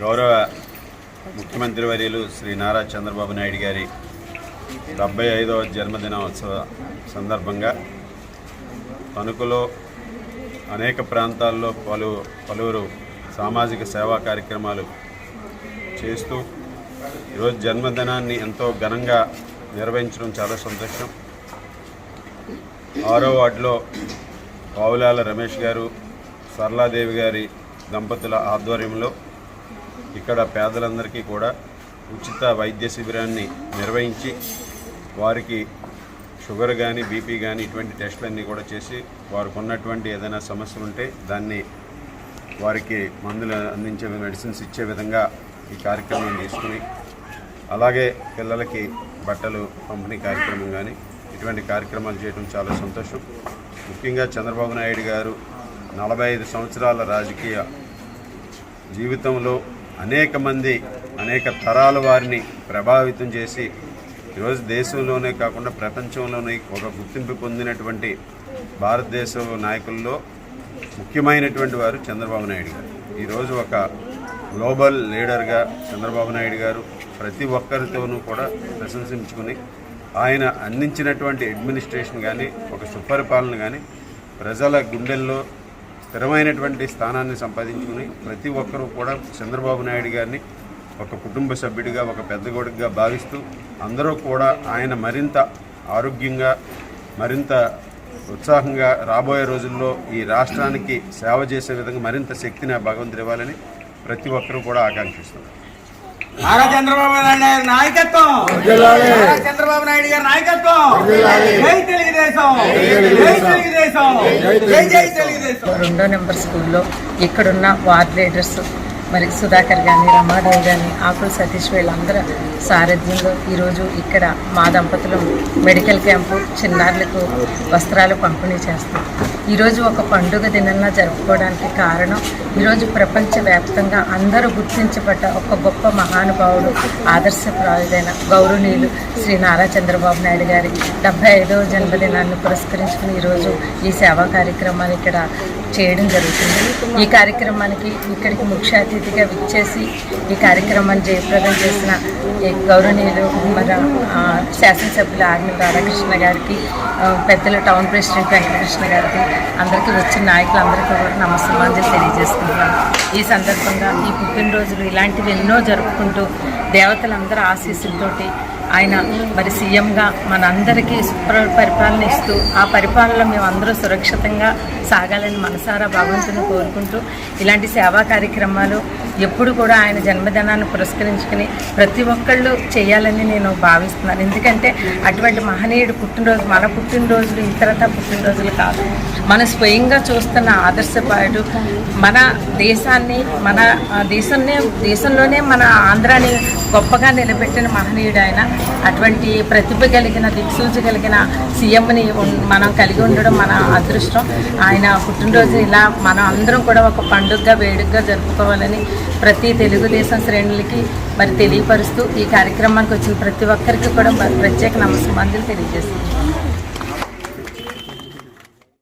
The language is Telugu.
గౌరవ ముఖ్యమంత్రి వర్యులు శ్రీ నారా చంద్రబాబు నాయుడు గారి డెబ్బై ఐదవ జన్మదినోత్సవ సందర్భంగా తణుకులో అనేక ప్రాంతాల్లో పలు పలువురు సామాజిక సేవా కార్యక్రమాలు చేస్తూ ఈరోజు జన్మదినాన్ని ఎంతో ఘనంగా నిర్వహించడం చాలా సంతోషం. ఆరో వార్డులో పావులాల రమేష్ గారు సరళాదేవి గారి దంపతుల ఆధ్వర్యంలో ఇక్కడ పేదలందరికీ కూడా ఉచిత వైద్య శిబిరాన్ని నిర్వహించి వారికి షుగర్ కానీ బీపీ కానీ ఇటువంటి టెస్టులన్నీ కూడా చేసి వారికి ఉన్నటువంటి ఏదైనా సమస్యలు ఉంటే దాన్ని వారికి మందులు అందించే మెడిసిన్స్ ఇచ్చే విధంగా ఈ కార్యక్రమం తీసుకుని అలాగే పిల్లలకి బట్టలు పంపిణీ కార్యక్రమం కానీ ఇటువంటి కార్యక్రమాలు చేయడం చాలా సంతోషం. ముఖ్యంగా చంద్రబాబు నాయుడు గారు నలభై ఐదు సంవత్సరాల రాజకీయ జీవితంలో అనేక మంది అనేక తరాల వారిని ప్రభావితం చేసి ఈరోజు దేశంలోనే కాకుండా ప్రపంచంలోనే ఒక గుర్తింపు పొందినటువంటి భారతదేశ నాయకుల్లో ముఖ్యమైనటువంటి వారు చంద్రబాబు నాయుడు గారు. ఈరోజు ఒక గ్లోబల్ లీడర్గా చంద్రబాబు నాయుడు గారు ప్రతి ఒక్కరితోనూ కూడా ప్రశంసించుకుని ఆయన అందించినటువంటి అడ్మినిస్ట్రేషన్ కానీ ఒక సుపరిపాలన కానీ ప్రజల గుండెల్లో స్థిరమైనటువంటి స్థానాన్ని సంపాదించుకుని ప్రతి ఒక్కరూ కూడా చంద్రబాబు నాయుడు గారిని ఒక కుటుంబ సభ్యుడిగా ఒక పెద్ద కొడుకుగా భావిస్తూ అందరూ కూడా ఆయన మరింత ఆరోగ్యంగా మరింత ఉత్సాహంగా రాబోయే రోజుల్లో ఈ రాష్ట్రానికి సేవ చేసే విధంగా మరింత శక్తిని ఆ భగవంతుడు ఇవ్వాలని ప్రతి ఒక్కరూ కూడా ఆకాంక్షిస్తున్నారు. నారా చంద్రబాబు నాయుడు గారి నాయకత్వం. నారా చంద్రబాబు నాయుడు గారి నాయకత్వం. జై తెలుగుదేశం. జై తెలుగుదేశం. జై జై తెలుగుదేశం. రెండో నెంబర్ స్కూల్లో ఇక్కడున్న వార్డ్ లీడర్స్ మరి సుధాకర్ కానీ రమాదేవి కానీ ఆకుల సతీష్ వీళ్ళందరూ సారథ్యంలో ఈరోజు ఇక్కడ మా దంపతులు మెడికల్ క్యాంపు చిన్నారులకు వస్త్రాలు పంపిణీ చేస్తాం ఈరోజు ఒక పండుగ దినంగా జరుపుకోవడానికి కారణం ఈరోజు ప్రపంచవ్యాప్తంగా అందరూ గుర్తించబడ్డ ఒక గొప్ప మహానుభావుడు ఆదర్శప్రాయుడైన గౌరవనీయులు శ్రీ నారా చంద్రబాబు నాయుడు గారి డెబ్బై ఐదవ జన్మదినాన్ని పురస్కరించుకుని ఈరోజు ఈ సేవా కార్యక్రమాన్ని ఇక్కడ చేయడం జరుగుతుంది. ఈ కార్యక్రమానికి ఇక్కడికి ముఖ్య అతిథిగా విచ్చేసి ఈ కార్యక్రమాన్ని జయప్రదం చేసిన గౌరవనీయులు మన శాసనసభ్యులు ఆర్మి రాధాకృష్ణ గారికి పెద్దలు పెద్దల టౌన్ ప్రెసిడెంట్ వెంకటకృష్ణ గారికి అందరికీ వచ్చిన నాయకులందరికీ కూడా నమస్కారాలు తెలియజేసుకుంటున్నాను ఈ సందర్భంగా ఈ పుట్టినరోజులు ఇలాంటివి ఎన్నో జరుపుకుంటూ దేవతలందరూ ఆశీస్సులతోటి ఆయన మరి సీఎంగా మనందరికీ సుప్ర పరిపాలన ఇస్తూ ఆ పరిపాలనలో మేము అందరూ సురక్షితంగా సాగాలని మనసారా భగవంతుని కోరుకుంటూ ఇలాంటి సేవా కార్యక్రమాలు ఎప్పుడు కూడా ఆయన జన్మదినాన్ని పురస్కరించుకుని ప్రతి ఒక్కళ్ళు చేయాలని నేను భావిస్తున్నాను. ఎందుకంటే అటువంటి మహనీయుడు పుట్టినరోజు మన పుట్టినరోజులు ఇతరత పుట్టినరోజులు కాదు. మన స్వయంగా చూస్తున్న ఆదర్శపాయుడు మన దేశాన్ని మన ఆ, దేశంలోనే మన ఆంధ్రాని గొప్పగా నిలబెట్టిన మహనీయుడు ఆయన. అటువంటి ప్రతిభ కలిగిన దిక్సూచి కలిగిన సీఎంని మనం కలిగి ఉండడం మన అదృష్టం. ఆయన పుట్టినరోజు ఇలా మనం అందరం కూడా ఒక పండుగగా వేడుకగా జరుపుకోవాలని ప్రతి తెలుగుదేశం శ్రేణులకి మరి తెలియపరుస్తూ ఈ కార్యక్రమానికి వచ్చిన ప్రతి ఒక్కరికి కూడా మరి ప్రత్యేక నమస్కారం తెలియజేస్తున్నాం